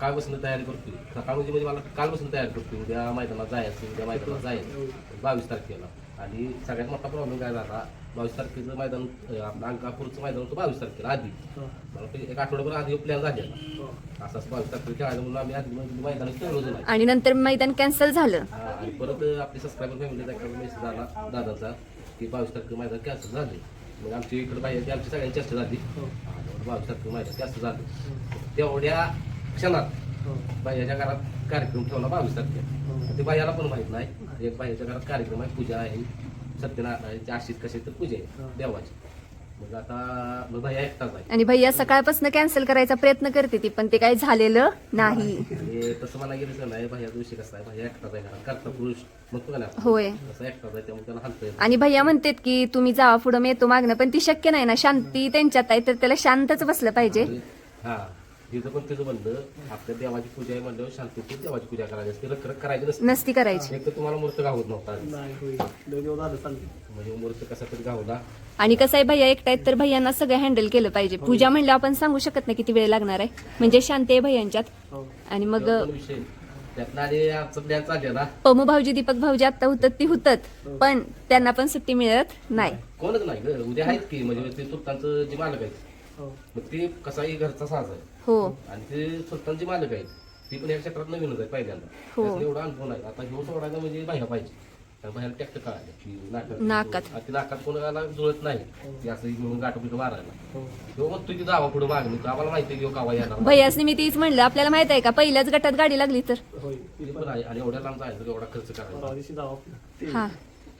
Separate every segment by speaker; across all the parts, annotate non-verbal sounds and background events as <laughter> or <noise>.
Speaker 1: सकाळपासून तयारी करतोय. सकाळ म्हणजे म्हणजे मला कालपासून तयारी करतोय. उद्या मैदानात जायचं उद्या मैदानात जायचं. बावीस तारखेला. आणि सगळ्यात मोठा प्रॉब्लेम काय झाला? बावीस तारखेचं मैदान आपलं अंकापूरचं मैदान होतं बावीस तारखेला आधी.
Speaker 2: हा.
Speaker 1: मला एक आठवड्याभर आधी प्लॅन झालेला.
Speaker 2: हा.
Speaker 1: असं असं बावीस तारखेला खेळायचं म्हणून आम्ही आधी म्हणजे मैदानात खेळलो नाही.
Speaker 3: आणि नंतर मैदान कॅन्सल झालं.
Speaker 1: आणि परत आपली सबस्क्रायबर फॅमिलीचा एक मेसेज आला दादाचा की बावीस तारखे मैदान कॅन्सल झाले. मग आमची इकडे पाहिजे आमची सगळ्यांची चर्चा झाली.
Speaker 2: हो.
Speaker 1: बावीस तारखे मैदान कॅन्सल झालं. तेवढ्या क्षणात.
Speaker 2: हो.
Speaker 1: बाह्याच्या घरात कार्यक्रम ठेवला बावीस तारखेला.
Speaker 2: हो.
Speaker 1: ते बाह्याला पण माहीत नाही. एक बाह्याच्या घरात कार्यक्रम आहे पूजा आहे. सत्यनारायणची आशिष कशी तर पूजा
Speaker 2: हा.
Speaker 1: आहे देवाची. मग आता मग बाह्या एकटाच आहे.
Speaker 3: आणि भैया सकाळपासून कॅन्सल करायचा प्रयत्न करते ती पण ते काही झालेलं नाही.
Speaker 1: आणि तसं मला गेलं नाही बाह्याचा विषय कसा आहे? बाह्या एकटाच आहे घरात. करता पुरुष म्हणतो का नाही आपण?
Speaker 3: होय.
Speaker 1: तसा एकटाच आहे त्यामुळे त्याला हलता येत
Speaker 3: आणि भैया म्हणतात की तुम्ही जावा पुढं मी येतो मागणं पण ती शक्य नाही ना शांती त्यांच्यात आहे तर त्याला शांतच बसलं पाहिजे.
Speaker 1: हा. तिथं पण तिचं म्हणलं आपल्या देवाची पूजा आहे म्हणल्यावर शांतीची देवाची पूजा करायची असते. रख रख करायची नसते.
Speaker 3: नसती करायची.
Speaker 1: एक तर तुम्हाला मूर्त गावत नव्हता. म्हणजे मूर्त कसा तरी गावला.
Speaker 3: आणि कसं आहे भैया एकटा आहेत तर भैयांना सगळं हँडल केलं पाहिजे. पूजा म्हणलं आपण सांगू शकत नाही किती वेळ लागणार आहे. म्हणजे शांती आहे भैयांच्यात.
Speaker 2: हो.
Speaker 3: आणि मग
Speaker 1: तो पण विषय. त्यातला आणि आजचं प्लॅन चाललेला
Speaker 3: पमू भाऊजी दीपक भाऊजी आता होतात ती होतात. पण त्यांना पण सुट्टी मिळत नाही.
Speaker 1: कोणच नाही ग. उद्या आहेत की म्हणजे ते जे मालक आहेत.
Speaker 2: हो
Speaker 1: मग ते कसाही घरचा साज आहे.
Speaker 3: हो.
Speaker 1: आणि ते सुलतानचे मालक आहेत. ती पण या क्षेत्रात नवीनच आहे पहिल्यांदा.
Speaker 3: हो.
Speaker 1: एवढा अनुभव नाही. आता ह्यो सोडायला म्हणजे बाह्या पाहिजे. बाहेर टॅक्टर कळाले की नाकात
Speaker 3: नाकात.
Speaker 1: आणि ते नाकात कोणाला जुळत नाही. की असं घेऊन गाठं पिठं मारायला
Speaker 2: हो.
Speaker 1: ह्यो म्हणतोय की जावा पुढे मागणी आम्हाला माहिती आहे की ह्यो कावा येणार
Speaker 3: भैयासनी मी तीच म्हणलं आपल्याला माहीत आहे का? पहिल्याच गटात गाडी लागली तर.
Speaker 2: होय.
Speaker 1: ते पण आहे. आणि एवढ्या लांब जायचं एवढा खर्च करायचा.
Speaker 2: परवा दिवशी जाऊ आपलं
Speaker 3: हा.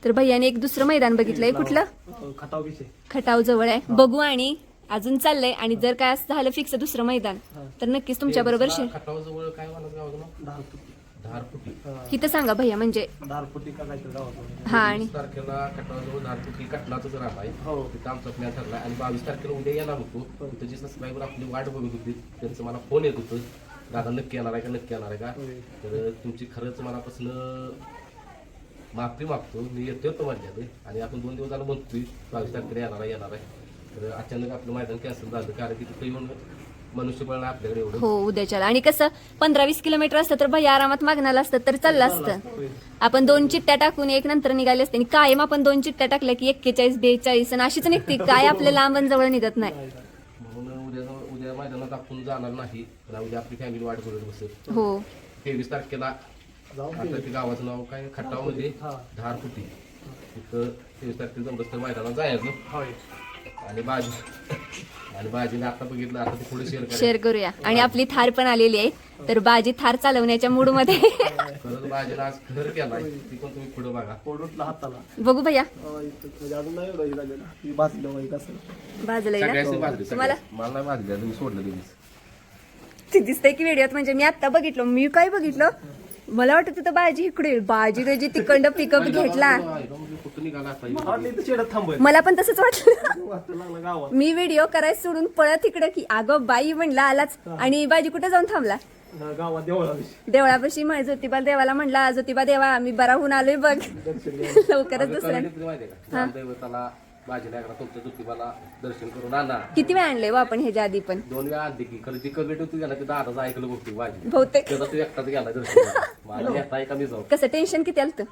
Speaker 3: तर भैयाने एक दुसरं मैदान बघितलंय. कुठलं?
Speaker 2: हो, खटाव विषय
Speaker 3: खटाव जवळ आहे. बघू आणि अजून चाललंय आणि जर काय असं झालं फिक्स दुसरं मैदान तर नक्कीच तुमच्या बरोबर शेअर
Speaker 1: खटावाजवळ काय मला गावाचं नाव
Speaker 2: दहा फुटी
Speaker 1: धारपुटी
Speaker 3: इथं सांगा भैया म्हणजे
Speaker 2: का काहीतरी
Speaker 3: हा आणि
Speaker 1: वीस तारखेला खटावाजवळ धारपुटी कटनाचं राहत आहे.
Speaker 2: हो.
Speaker 1: तिथं आमचा प्लॅन ठरला आणि बावीस तारखेला उद्या येणार होतो. तिथं जे सबस्क्रायबर आपली वाट बघत होती त्यांचं मला फोन येत होतं. दादा नक्की येणार आहे का? नक्की येणार आहे का?
Speaker 2: होय.
Speaker 1: तर तुमची खरंच मनापासून माफी मागतो. मी येतोय तो माझ्याकडे आणि आपण दोन दिवस झालं म्हणतोय बावीस तारखेला येणार आहे येणार आहे. तर अचानक आपलं मैदान कॅन्सल झालं. कारण की तिथं येऊन मनुष्यबळ आपल्याकडे एवढं.
Speaker 3: हो उद्याच्याला. आणि कसं पंधरा वीस किलोमीटर असतं तर भैया आरामात मागणार असतं तर चाललं असतं. आपण दोन चिट्ट्या टाकून एक नंतर निघाले असते आणि कायम आपण दोन चिट्ट्या टाकल्या की एक्केचाळीस बेचाळीस आणि अशीच निघते. <laughs> काय आपल्या लांबन जवळ निघत नाही.
Speaker 1: म्हणून उद्या उद्या मैदानात आपण जाणार नाही. पण उद्या आपली फॅमिली वाट बघत बसेल.
Speaker 3: हो.
Speaker 1: तेवीस तारखेला
Speaker 2: जाऊ
Speaker 1: आता ते गावाचं नाव काय? तिथं तेवीस तारखेला जमलं तर मैदानात जायचं.
Speaker 2: होय.
Speaker 1: आणि बाजी आणि बाजीने आता बघितलं आता ते पुढे शेअर
Speaker 3: शेअर करूया. आणि आपली थार पण आलेली आहे. तर बाजी थार चालवण्याच्या मूडमध्ये
Speaker 1: परत बाजीला आज घर केलाय. ती पण तुम्ही पुढे बघा.
Speaker 2: पोडूटला हाताला.
Speaker 3: बघू भैया.
Speaker 2: इथं म्हणजे अजून नाही एवढं हे झालेलं. ती भाजलं वाईट असं
Speaker 3: बाजूला ये
Speaker 1: सगळ्याशी
Speaker 3: ना तुम्हाला.
Speaker 1: मला नाही तुम्ही सोडलं तुम्ही
Speaker 3: ते दिसतंय की व्हिडिओत. म्हणजे मी आता बघितलं. मी काय बघितलं? मला वाटत होतं बाजी इकडे बाजी त्याची तिकडं पिकअप <laughs> घेतला.
Speaker 2: मला
Speaker 3: पण तसंच वाटलं. <laughs> मी व्हिडिओ करायला सोडून पळत इकडं की अगं बाई म्हणला आलाच. आणि बाजी कुठे जाऊन थांबला? देवळापाशी. म्हण ज्योतिबा देवाला म्हणला ज्योतिबा देवा मी बरा होऊन आलोय बघ. <laughs> लवकरच दुसऱ्या
Speaker 1: एकदा तुमच्या ज्योतिबाला दर्शन करून आणा.
Speaker 3: किती वेळ आणले व आपण ह्याच्या आधी पण?
Speaker 1: दोन वेळा आणते की खरं जी कमिटी होती ना ते दादाचं ऐकलं बघतो बाजी
Speaker 3: बहुतेक.
Speaker 1: त्याचा तू एकटाच गेला दर्शन मला येता आहे का मी जाऊ.
Speaker 3: कसं टेन्शन किती आलं.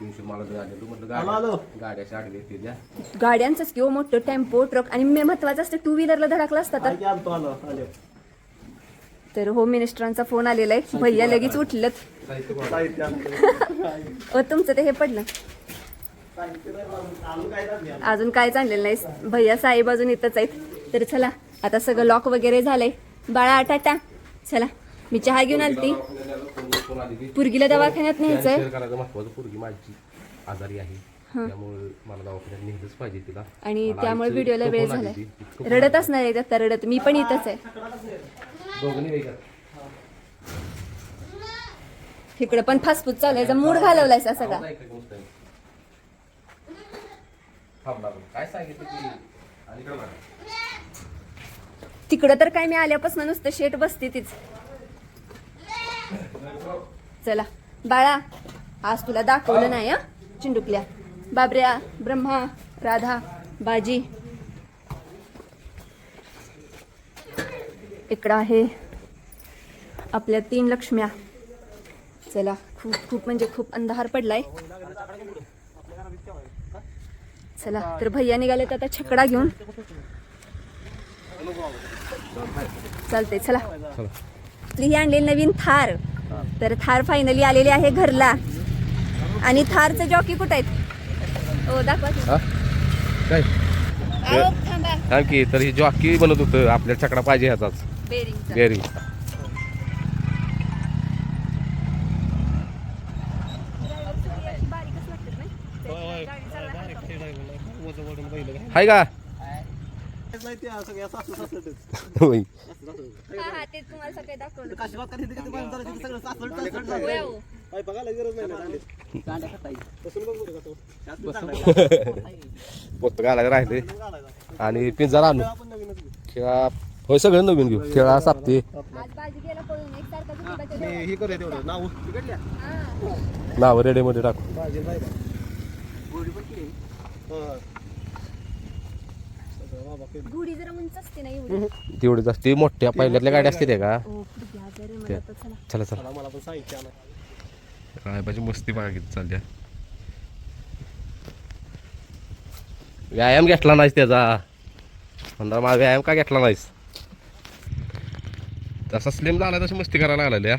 Speaker 1: दिवशी मला म्हटलं. गाड्या द्या
Speaker 3: गाड्यांचंच किंवा मोठं टेम्पो ट्रक आणि मे- महत्वाचं असतं टू व्हीलरला धडकला असता तर? तर होम मिनिस्टरांचा फोन आलेला आहे. भैया लगेच उठलं
Speaker 1: साहित्य गोळा.
Speaker 2: साहित्य आणलं.
Speaker 3: अ तुमचं ते हे पडलं. अजून काय चाललेलं नाही भैया साहेब अजून इथंच आहेत. तर चला आता सगळं लॉक वगैरे झालंय. बाळा टाटा चला मी चहा घेऊन आलती. पुरगीला दवाखान्यात न्यायचंय.
Speaker 1: आजारी आहे.
Speaker 3: आणि त्यामुळे व्हिडिओला वेळ झालाय. रडत असणार आहे आता रडत. मी पण इथंच आहे. इकडं पण फास्ट फूड चालू आहे. मूड घालवलाय सगळा.
Speaker 1: आवाज काय सांगितलं की आणि इकडं बघा.
Speaker 3: तिकडं तर काय मी आल्यापासून नुसतं शेट बसते तीच. चला. बाळा आज तुला दाखवलं नाही हं? चिंडुकल्या. बाबऱ्या ब्रह्मा राधा बाजी. इकडं आहे आपल्या तीन लक्ष्म्या. चला खूप खूप म्हणजे खूप अंधार पडलाय. चला तर भैया निघाले तर आता छकडा घेऊन. चालते चला. ही आणलेली नवीन थार. तर थार फायनली आलेली आहे घरला. आणि थारचे जॉकी कुठे आहेत? ओ दाखवा की.
Speaker 1: हा? काय?
Speaker 3: थांबा.
Speaker 1: की तर ही जॉकी बनत होतं. आपल्या छकडा पाहिजे ह्याचाच.
Speaker 3: बेरिंगचा
Speaker 1: बेरिंग
Speaker 3: बारीकच लागतात नाही गाडी चालवायला.
Speaker 1: हाय का होय
Speaker 3: हा हा ते तुम्हाला दाखवलं होय,
Speaker 1: पोत घालायला राहिले आणि पिंजरा आणू खेळा होय सगळं नवीन घेऊ खेळा सापते
Speaker 3: आज बाजी गेला पळून देवा.
Speaker 2: हे करूया तेवढं नाव तिकडल्या
Speaker 3: हा.
Speaker 1: नाव रेडेमध्ये टाकू
Speaker 2: भाजी गोडी पण केली. हा. सगळं बाबा केलं.
Speaker 3: घोडी जरा उंच असते ना एवढी.
Speaker 1: तेवढीच असते. मोठ्या पहिल्यातल्या गाड्या असते त्या का?
Speaker 3: आहे मला तर चला.
Speaker 1: चला चला.
Speaker 2: चला, मला पण साहित्य आणा.
Speaker 1: रायबाची मस्ती किती चालल्या व्यायाम घेतला नाहीस त्याचा. म्हणणार माझा व्यायाम का घेतला नाहीस? तसा स्लिम झाला तशी मस्ती करायला लागलेल्या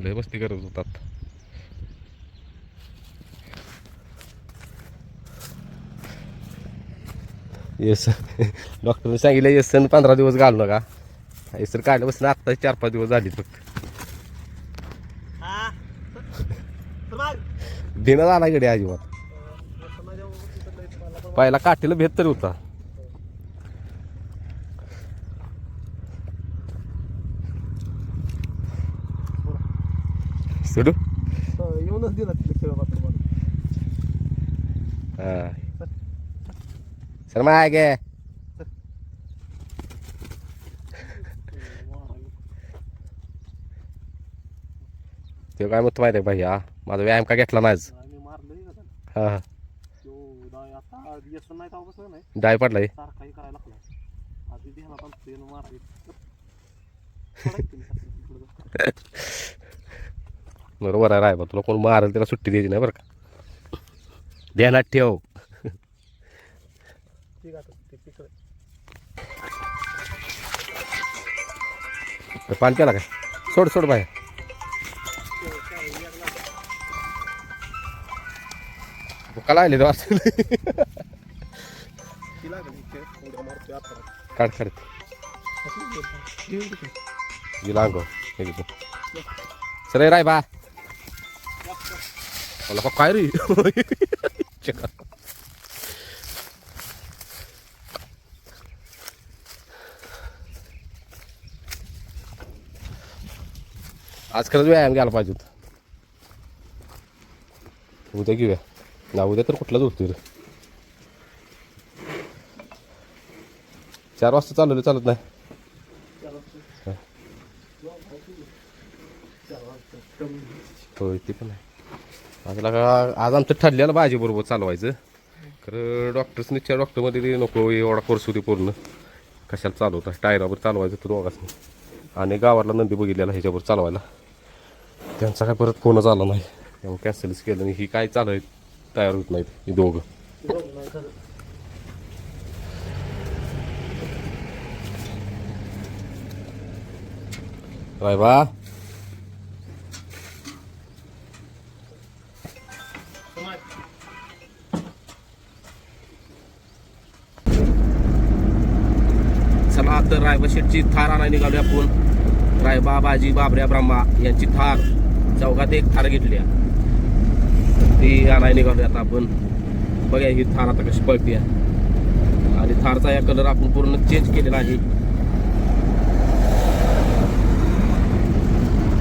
Speaker 1: लय मस्ती करत होतात. येस. डॉक्टरने सांगितलं येस पंधरा दिवस घालू नका. सर काढल्यापासून आत्ता चार पाच दिवस झाली फक्त.
Speaker 2: हा.
Speaker 1: भिना झाला कडे अजिबात. पहिला काठीला भेद तरी होता. सोडू?
Speaker 2: येऊनच दिला तिथे खेळ.
Speaker 1: हा. सर माय गे. ते काय म्हणतो माहिती आहे भैया माझा व्यायाम का घेतला नाहीच? हा हा. डाय पडलाय. बरोबर आहे रायबा तुला कोण मारेल त्याला सुट्टी द्यायची नाही बरं का. ध्यानात ठेव.
Speaker 2: ठीक आहे ते तिकडे
Speaker 1: पान केला काय? सोड सोड बाहेर. भुका लागली तर वाटतं काढ गेला सर राय बा. मला काय रे. <laughs> आज खरंच व्यायाम घ्यायला पाहिजे होता उद्या घेऊया. ना उद्या तर कुठलाच होतो रे. चार वाजता चालवलं चालत नाही. होय ते पण आहे. आज लगा आज आमचं ठरलेलं भाजी बरोबर चालवायचं. खरं डॉक्टर्सने त्या डॉक्टरमध्ये ते नको एवढा कोर्स होते पूर्ण. कशाला चालवता? टायरावर चालवायचं तर दोघांनी आणि गावाला नंदी बघितलेला ह्याच्यावर चालवायला. त्यांचा काय परत फोनच आला नाही. त्यामुळे कॅन्सलच केलं नाही. ही काय चालू आहे? तयार होत नाहीत ही दोघं. राय बा चला तर रायबा शेटची थार आणायला निघालूया आपण. रायबा बाजी बाबऱ्या ब्रह्मा यांची थार. चौकात एक थार घेतली ती आणायला निघालो आता आपण. बघा ही थार आता कशी पळते आणि थारचा या कलर आपण पूर्ण चेंज केलेला आहे.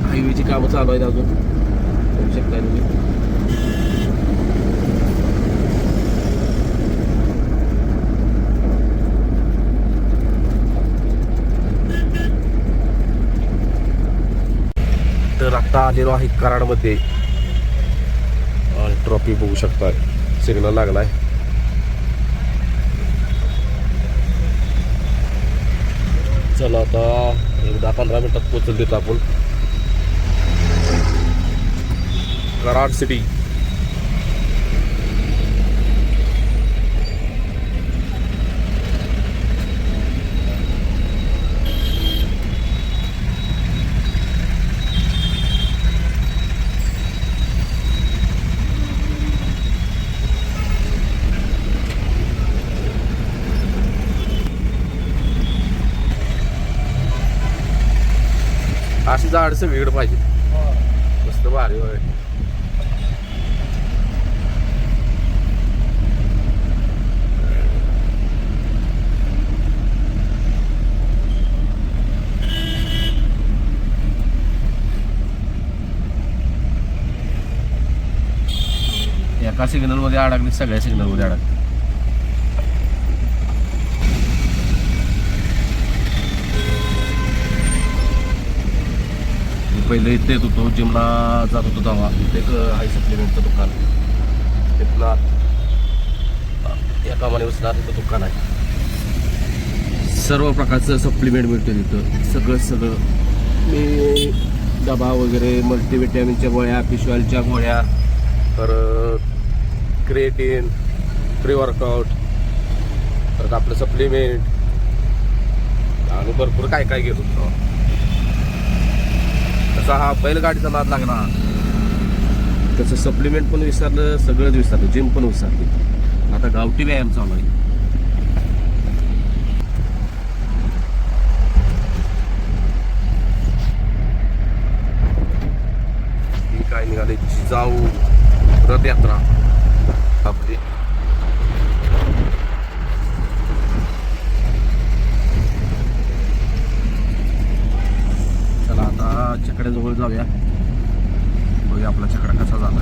Speaker 1: हायवेची कामं चालू आहेत अजून. करू शकता तुम्ही. तर आत्ता आलेलो आहे कराडमध्ये. ट्रॉफी बघू शकता सिग्नल लागलाय. चला आता एक दहा पंधरा मिनिटात पोचल देतो आपण. कराड सिटी झाड सगळीकडे पाहिजे. मस्त भारी होय. एका सिग्नलमध्ये अडकली सगळ्या सिग्नलमध्ये अडकली. पहिले इथे येत होतो जिमला जात होतो तेव्हा. इथे एक हाय सप्लिमेंटचं दुकान तिथनं या कामाने बसणार तिथं दुकान आहे. सर्व प्रकारचं सप्लिमेंट मिळतं तिथं. सगळं सगळं. मी डबा वगैरे मल्टीविटॅमिनच्या गोळ्या पिशवालच्या गोळ्या परत क्रिएटिन प्री वर्कआउट परत आपलं सप्लिमेंट आणि भरपूर काय काय घेत होतो. तसा हा बैलगाडीचा नाद लागला तसं सप्लिमेंट पण विसरलं सगळंच विसरलं जिम पण विसरली. आता गावठी व्यायाम चालू आहे. काय निघाले? जिजाऊ रथयात्रा. आपली चला आता छकड्याजवळ जाऊया. बघूया आपला छकडा कसा झाला.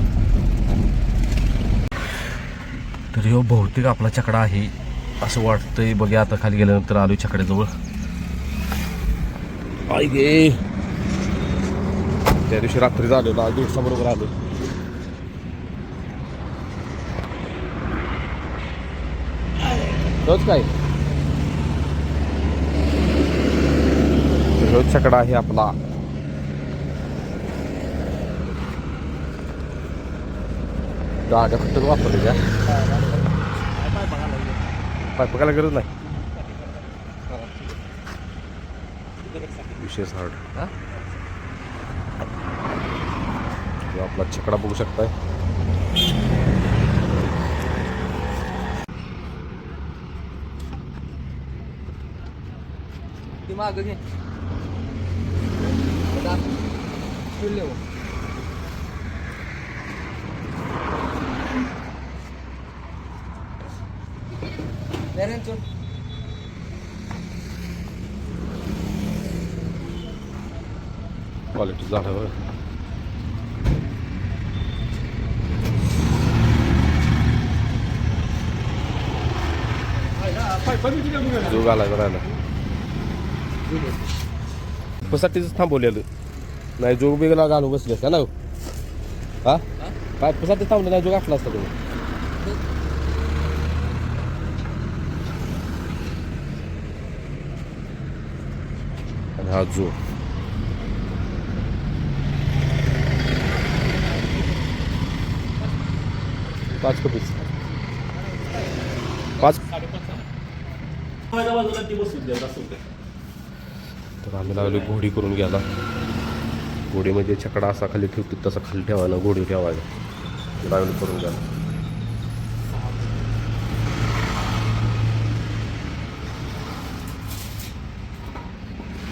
Speaker 1: तर ह्यो बहुतेक आपला छकडा आहे असं वाटतंय. बघूया आता खाली गेल्यानंतर आलो छकड्याजवळ आई गे. त्या दिवशी रात्री झालेलो आज दिवसाबरोबर आलो. तोच काय? ह्यो छकडा आहे आपला. गाड्या फक्त वापरले त्या पाय बघायला गरज नाही. विशेष हार्ड. ह्यो आपला छकडा बघू शकताय.
Speaker 2: ती मागं घे. Meron, Chun.
Speaker 1: क्वालिटी झाल्यावर जोग आलाय बरायला पसाटीच थांबवलेलं नाही जोग बिगला घालून बसले का ना हो? काय पसाठी थांबलं नाही जोग असला असता तुम्ही आणि पाच कपीस पाच. तर आम्ही लागलो घोडी करून घ्यायला. घोडीमध्ये छकडा असा खाली ठेवतो तसा खाली ठेवायला घोडी ठेवायला. लागलो करून घ्यायला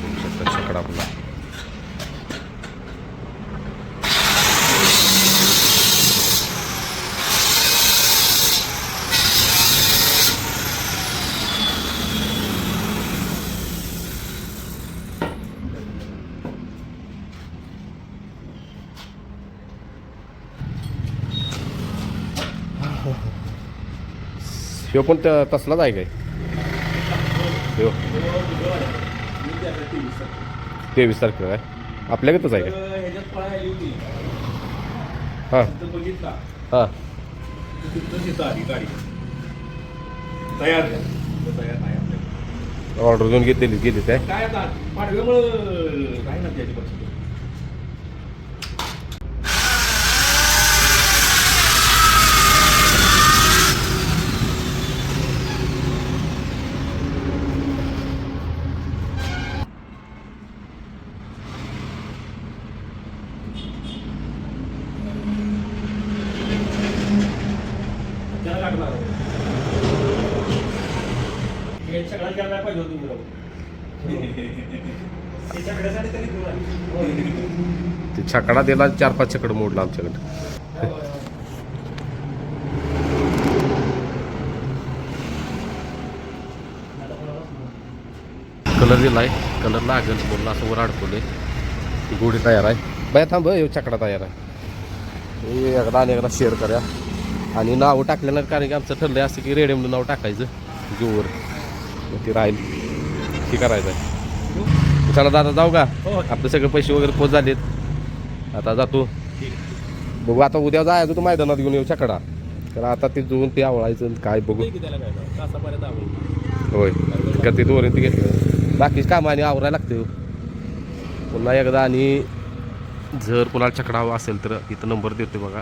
Speaker 1: बघू शकता छकडा आपला ह्यो पण त्या तसलाच आहे काय? ह्यो. तेवीस तारखेला काय? आपल्याकडंच आहे काय? हां. हां.
Speaker 2: तयार
Speaker 1: ऑर्डर घेऊन घेतलेली गेली काय?
Speaker 2: काय ना त्याची लागणार सगळ्यात करायला पाहिजे होतं
Speaker 1: ते छकडा दिला चार पाच छकड मोडला आमच्याकडे. कलर दिलाय कलर लागेल बोलला असं वर अडकवलंय. गोडी तयार आहे. बाय थांब हे छकडा तयार आहे. एकदा आणि एकदा शेअर करा. आणि नाव टाकल्यानंतर कारण की आमचं ठरलंय असं की रेडियमनं नाव टाकायचं. जोवर. मग ते राहील. हे करायचं आहे. चला दादा जाऊ का?
Speaker 2: हो.
Speaker 1: आपले सगळे पैसे वगैरे पोच झालेत. आता जातो. बघू आता उद्या जायचं तू मैदानात घेऊन येऊ छकडा. तर आता ते जोऊन ते आवळायचं काय बघू. होय. का ते दोन ते घेतलं? बाकीच काम आणि आवरायला लागते पुन्हा एकदा आणि जर कुणाला छकडा हवा असेल तर इथं नंबर देतो बघा.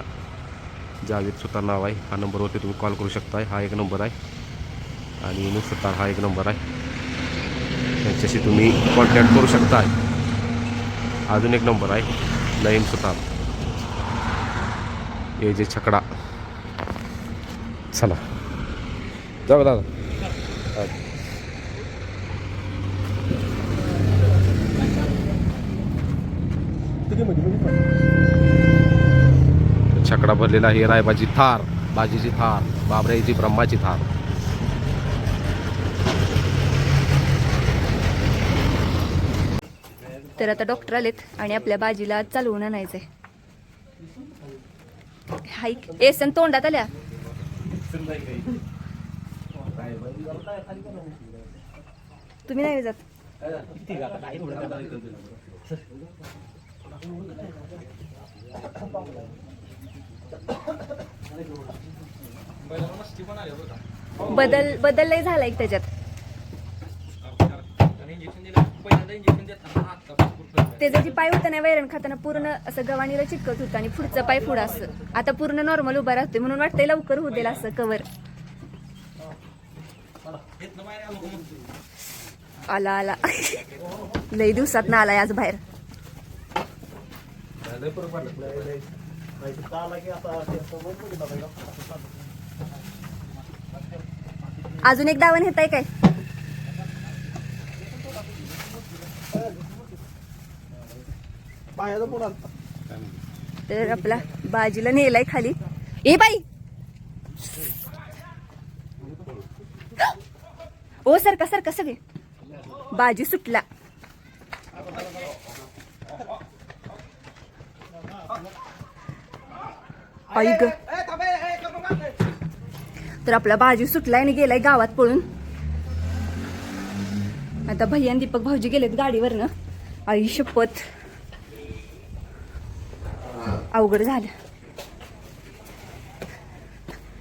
Speaker 1: जावेद सुतार नाव आहे. हा नंबरवरती तुम्ही कॉल करू शकताय. हा एक नंबर आहे. आणि नुस सुतार हा एक नंबर आहे. त्यांच्याशी तुम्ही कॉन्टॅक्ट करू शकताय. अजून एक नंबर आहे. नईम सुतार. हे जे छकडा. चला. जाऊ दादा? हा. छकडा भरलेला आहे. रायबाची थार बाजीची थार बाबराईची ब्रह्माची थार.
Speaker 3: तर आता डॉक्टर आलेत आणि आपल्या बाजीला चालवून आणायचंय. हाय एसन तोंडात आल्या. तुम्ही नाही जात. बदल बदल नाही झाला एक त्याच्यात. त्याचं जे पाय होतं ना वैरण खाताना पूर्ण असं गव्हाणीला चिटकत होतं आणि पुढचं पाय पुढं असं. आता पूर्ण नॉर्मल उभा राहतोय म्हणून वाटतंय लवकर होऊ देईल असं कवर आला आला. लई दिवसात ना आलाय आज बाहेर. अजून एक दावण येत आहे काय. तर आपला बाजीला नेलाय खाली. ए बाई! ओ सरका सरका सगळे. बाजी सुटला. आई ग. तर आपला बाजू सुटलाय आणि गेलाय गावात पळून. आता भैया आणि दीपक भाऊजी गेलेत गाडीवरनं. आई शपथ. अवघड झालं.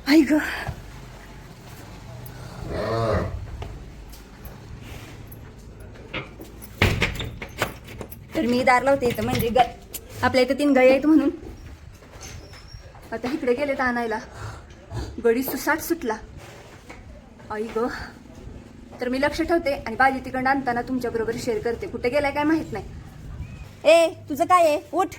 Speaker 3: आई ग. तर मी दार लावते इथं म्हणजे ग आपल्या इथं तीन गाई आहेत म्हणून. आता इकडे गेले तर आणायला. गडी सुसाट सुटला. आई ग. तर मी लक्ष ठेवते आणि भाजी तिकडं आणताना तुमच्याबरोबर शेअर करते. कुठे गेलाय काय माहीत नाही. ए तुझं काय आहे? उठ.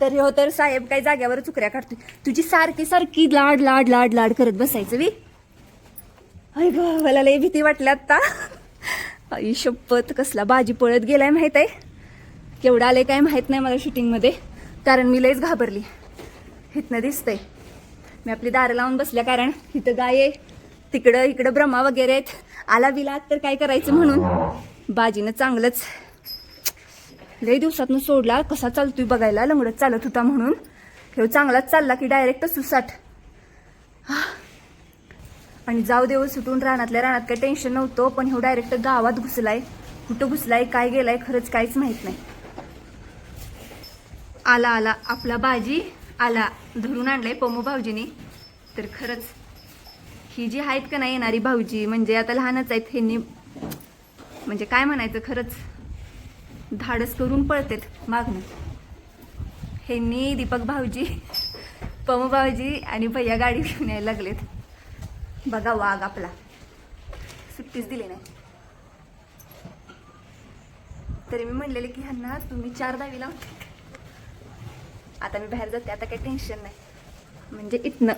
Speaker 3: तर हो तर साहेब काही जाग्यावर चुकऱ्या काढतोय. तुझी सारखी सारखी लाड लाड लाड लाड करत बसायचं वी अय ग मला लय भीती वाटली आता आई शपथ कसला बाजी पळत गेलाय माहीत आहे. केवढं आलंय काय माहीत नाही मला शूटिंगमध्ये कारण मी लईच घाबरली. इथनं दिसतंय. मी आपली दारं लावून बसल्या कारण इथं गाय आहे. तिकडं इकडं ब्रह्मा वगैरे आहेत. आला बिला तर काय करायचं म्हणून? बाजीनं चांगलंच लई दिवसातनं सोडला. कसा चालतोय बघायला? लंगडत चालत होता म्हणून. ह्यो चांगलाच चालला की डायरेक्ट सुसाट आणि जाऊ देव सुटून रानातल्या रानात काही टेन्शन नव्हतं पण ह्यो डायरेक्ट गावात घुसलाय. कुठं घुसलाय काय गेलाय खरंच काहीच माहीत नाही. आला आला. आपला बाजी आला. धरून आणलाय पमू भाऊजीनी. तर खरंच ही जी आहेत का नाही येणारी भाऊजी म्हणजे आता लहानच आहेत ह्यांनी. म्हणजे काय म्हणायचं खरंच धाडस करून पळतेत मागणं. ह्यांनी दीपक भाऊजी पमू भाऊजी आणि भैया गाडी घेऊन यायला लागलेत. बघा वाघ आपला. सुट्टीच दिली नाही. तरी मी म्हणलेले की ह्यांना तुम्ही चार दहावी लावते आता मी बाहेर जाते आता काही टेन्शन नाही. म्हणजे इथनं.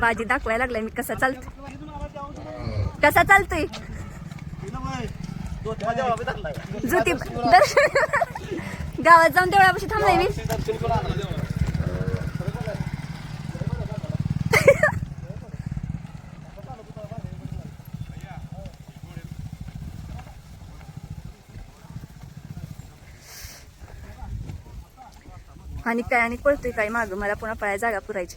Speaker 3: बाजी दाखवायला लागलाय मी कसा चालतोय. कसा चालतोय? ज्योती दर्शन. गावात जाऊन देवळापाशी थांबलाय मी. आणि काय आणि पळतोय काय माग. मला पुन्हा पळायला जागा पुरायची.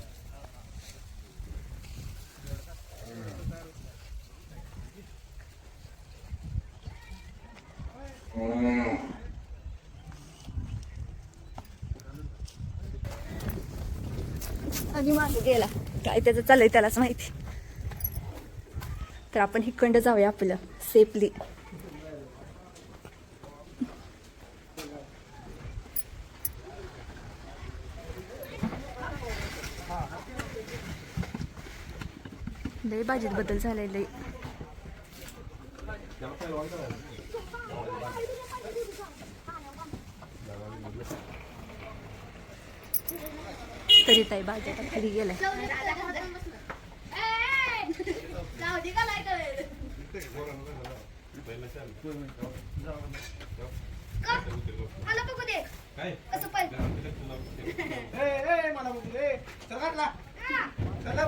Speaker 3: आणि मागे गेला. काय त्याचं चाललंय त्यालाच माहिती. तर आपण हिकंड जाऊया आपलं. सेफली भाजीत बदल झालेले तरी ताई भाजी आता खाली गेलाय.
Speaker 4: मला बघू दे. कसं
Speaker 3: चला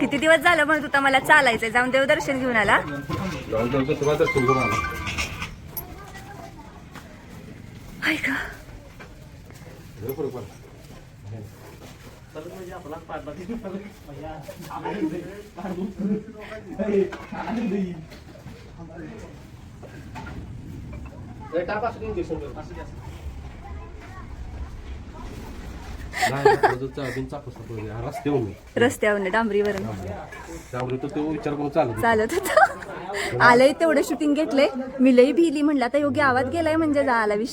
Speaker 3: किती दिवस झालं म्हणत होता मला चालायचंय? जाऊन देवदर्शन घेऊन आला.
Speaker 1: जाऊन जाऊन रस्त्यावर
Speaker 3: डांबरीवर
Speaker 1: त्यामुळे तो तो विचार करून
Speaker 3: चालत होता. आलंय तेवढं शूटिंग घेतलंय. मी लई भिली म्हणलं आता योगी आवाज गेलाय म्हणजे झाला विषय.